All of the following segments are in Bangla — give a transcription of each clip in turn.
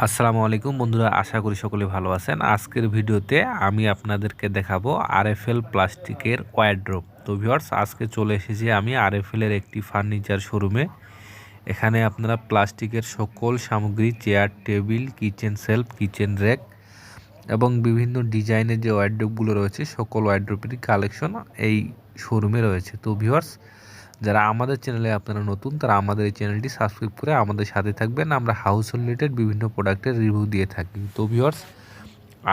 আসসালামু আলাইকুম বন্ধুরা, আশা করি সকলে ভালো আছেন। আজকের ভিডিওতে আমি আপনাদেরকে দেখাবো আরএফএল প্লাস্টিকের ওয়ারড্রপ তো ভিউয়ার্স আজকে চলে এসেছি আমি আরএফএলের একটি ফার্নিচার শোরুমে এখানে আপনারা প্লাস্টিকের সকল সামগ্রী chair table kitchen shelf kitchen rack এবং বিভিন্ন ডিজাইনের যে ওয়ারড্রপগুলো রয়েছে, সকল ওয়ারড্রপেরই কালেকশন এই শোরুমে রয়েছে। তো ভিউয়ার্স যারা আমাদের চ্যানেলে আপনারা নতুন, তারা আমাদের এই চ্যানেলটি সাবস্ক্রাইব করে আমাদের সাথে থাকবেন। আমরা হাউস রিলেটেড বিভিন্ন প্রোডাক্টের রিভিউ দিয়ে থাকি। তো ভিওর্স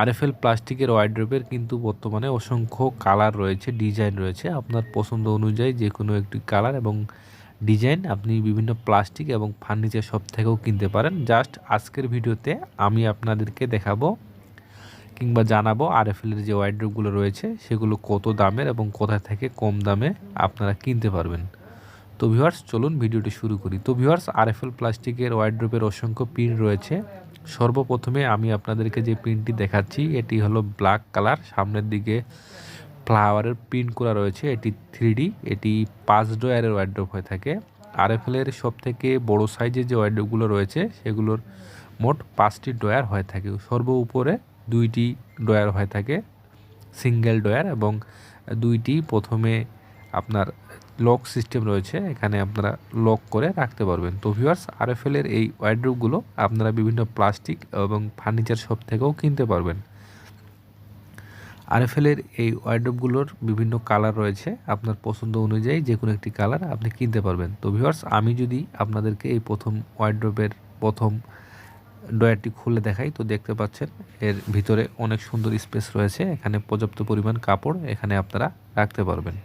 আরএফএল প্লাস্টিকের ওয়াইড্রোপের কিন্তু বর্তমানে অসংখ্য কালার রয়েছে ডিজাইন রয়েছে। আপনার পছন্দ অনুযায়ী যে কোনো একটি কালার এবং ডিজাইন আপনি বিভিন্ন প্লাস্টিক এবং ফার্নিচার সব থেকেও কিনতে পারেন। জাস্ট আজকের ভিডিওতে আমি আপনাদেরকে দেখাবো কিংবা জানাব আরএফএলের যে ওয়াইড্রোপগুলো রয়েছে, সেগুলো কত দামের এবং কোথা থেকে কম দামে আপনারা কিনতে পারবেন। তো ভিউয়ার্স চলুন ভিডিওটি শুরু করি। তো ভিউয়ার্স আরএফএল প্লাস্টিকের ওয়াইড্রোপের অসংখ্য পিন রয়েছে। সর্বপ্রথমে আমি আপনাদেরকে যে পিনটি দেখাচ্ছি, এটি হলো ব্ল্যাক কালার সামনের দিকে ফ্লাওয়ারের প্রিন্ট করা রয়েছে, এটি থ্রি এটি পাঁচ ডয়ারের ওয়াইড্রোপ হয়ে থাকে। আরএফএলের সব থেকে বড় সাইজের যে ওয়াইড্রোপগুলো রয়েছে, সেগুলোর মোট পাঁচটি ডয়ার হয়ে থাকে। সর্ব উপরে দুইটি ডয়ার হয়ে থাকে সিঙ্গেল ডয়ার এবং দুইটি প্রথমে আপনার লক সিস্টেম রয়েছে, এখানে আপনারা লক করে রাখতে পারবেন। তো ভিউয়ার্স আরএফএলের এই ওয়াইড্রোপগুলো আপনারা বিভিন্ন প্লাস্টিক এবং ফার্নিচার শপ থেকেও কিনতে পারবেন। আরএফএলের এই ওয়াইড্রোপগুলোর বিভিন্ন কালার রয়েছে, আপনার পছন্দ অনুযায়ী যে কোনো একটি কালার আপনি কিনতে পারবেন। তো ভিউয়ার্স আমি যদি আপনাদেরকে এই প্রথম ওয়াইড্রোপের প্রথম ডয়ারটি খুলে দেখাই, তো দেখতে পাচ্ছেন এর ভিতরে অনেক সুন্দর স্পেস রয়েছে। এখানে পর্যাপ্ত পরিমাণ কাপড় এখানে আপনারা রাখতে পারবেন।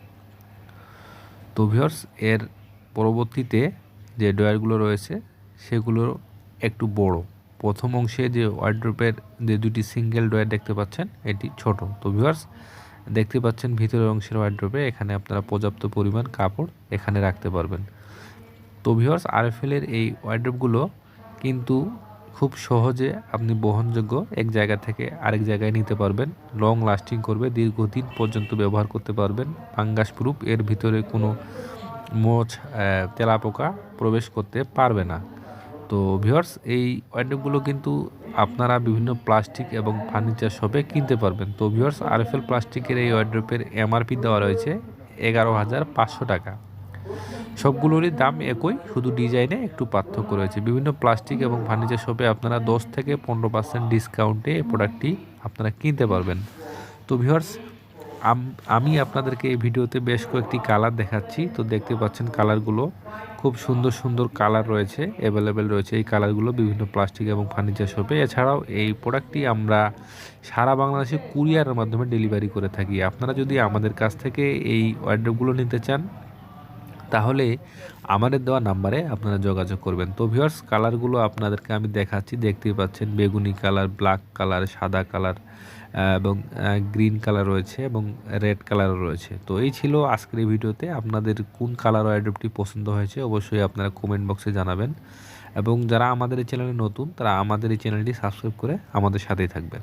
তো ভিওর্স এর পরবর্তীতে যে ডয়ারগুলো রয়েছে, সেগুলো একটু বড়। প্রথম অংশে যে ওয়ার্ড্রোপের যে দুটি সিঙ্গেল ডয়ার দেখতে পাচ্ছেন, এটি ছোট। তো ভিওর্স দেখতে পাচ্ছেন ভিতরের অংশের ওয়ার্ড্রোপে, এখানে আপনারা পর্যাপ্ত পরিমাণ কাপড় এখানে রাখতে পারবেন। তো ভিওর্স আরএফএলের এই ওয়ার্ড্রোপগুলো কিন্তু খুব সহজে আপনি বহনযোগ্য এক জায়গা থেকে আরেক জায়গায় নিতে পারবেন। লং লাস্টিং করবে, দীর্ঘদিন পর্যন্ত ব্যবহার করতে পারবেন। পাঙ্গাস প্রুফ, এর ভিতরে কোনো মোচ তেলাপোকা প্রবেশ করতে পারবে না। তো ভিওর্স এই ওয়াইডগুলো কিন্তু আপনারা বিভিন্ন প্লাস্টিক এবং ফার্নিচার শপে কিনতে পারবেন। তো ভিওর্স আরএফএল প্লাস্টিকের এই ওয়াইড্রোপের এমআরপি দেওয়া রয়েছে এগারো হাজার পাঁচশো টাকা। সবগুলোরই দাম একই, শুধু ডিজাইনে একটু পার্থক্য রয়েছে। বিভিন্ন প্লাস্টিক এবং ফার্নিচার শপে আপনারা দশ থেকে পনেরো পার্সেন্ট ডিসকাউন্টে এই প্রোডাক্টটি আপনারা কিনতে পারবেন। তো ভিউয়ার্স আমি আপনাদেরকে এই ভিডিওতে বেশ কয়েকটি কালার দেখাচ্ছি। তো দেখতে পাচ্ছেন কালারগুলো খুব সুন্দর সুন্দর কালার রয়েছে অ্যাভেলেবেল রয়েছে। এই কালারগুলো বিভিন্ন প্লাস্টিক এবং ফার্নিচার শপে। এছাড়াও এই প্রোডাক্টটি আমরা সারা বাংলাদেশে কুরিয়ারের মাধ্যমে ডেলিভারি করে থাকি। আপনারা যদি আমাদের কাছ থেকে এই ওয়ার্ড্রপগুলো নিতে চান তাহলে আমাদের দেওয়া নাম্বারে আপনারা যোগাযোগ করবেন। তো ভিওর্স কালারগুলো আপনাদেরকে আমি দেখাচ্ছি, দেখতেই পাচ্ছেন, বেগুনি কালার ব্ল্যাক কালার সাদা কালার এবং গ্রিন কালার রয়েছে এবং রেড কালারও রয়েছে। তো এই ছিল আজকের এই ভিডিওতে, আপনাদের কোন কালার অ্যাডপটি পছন্দ হয়েছে অবশ্যই আপনারা কমেন্ট বক্সে জানাবেন। এবং যারা আমাদের এই চ্যানেলে নতুন, তারা আমাদের এই চ্যানেলটি সাবস্ক্রাইব করে আমাদের সাথেই থাকবেন।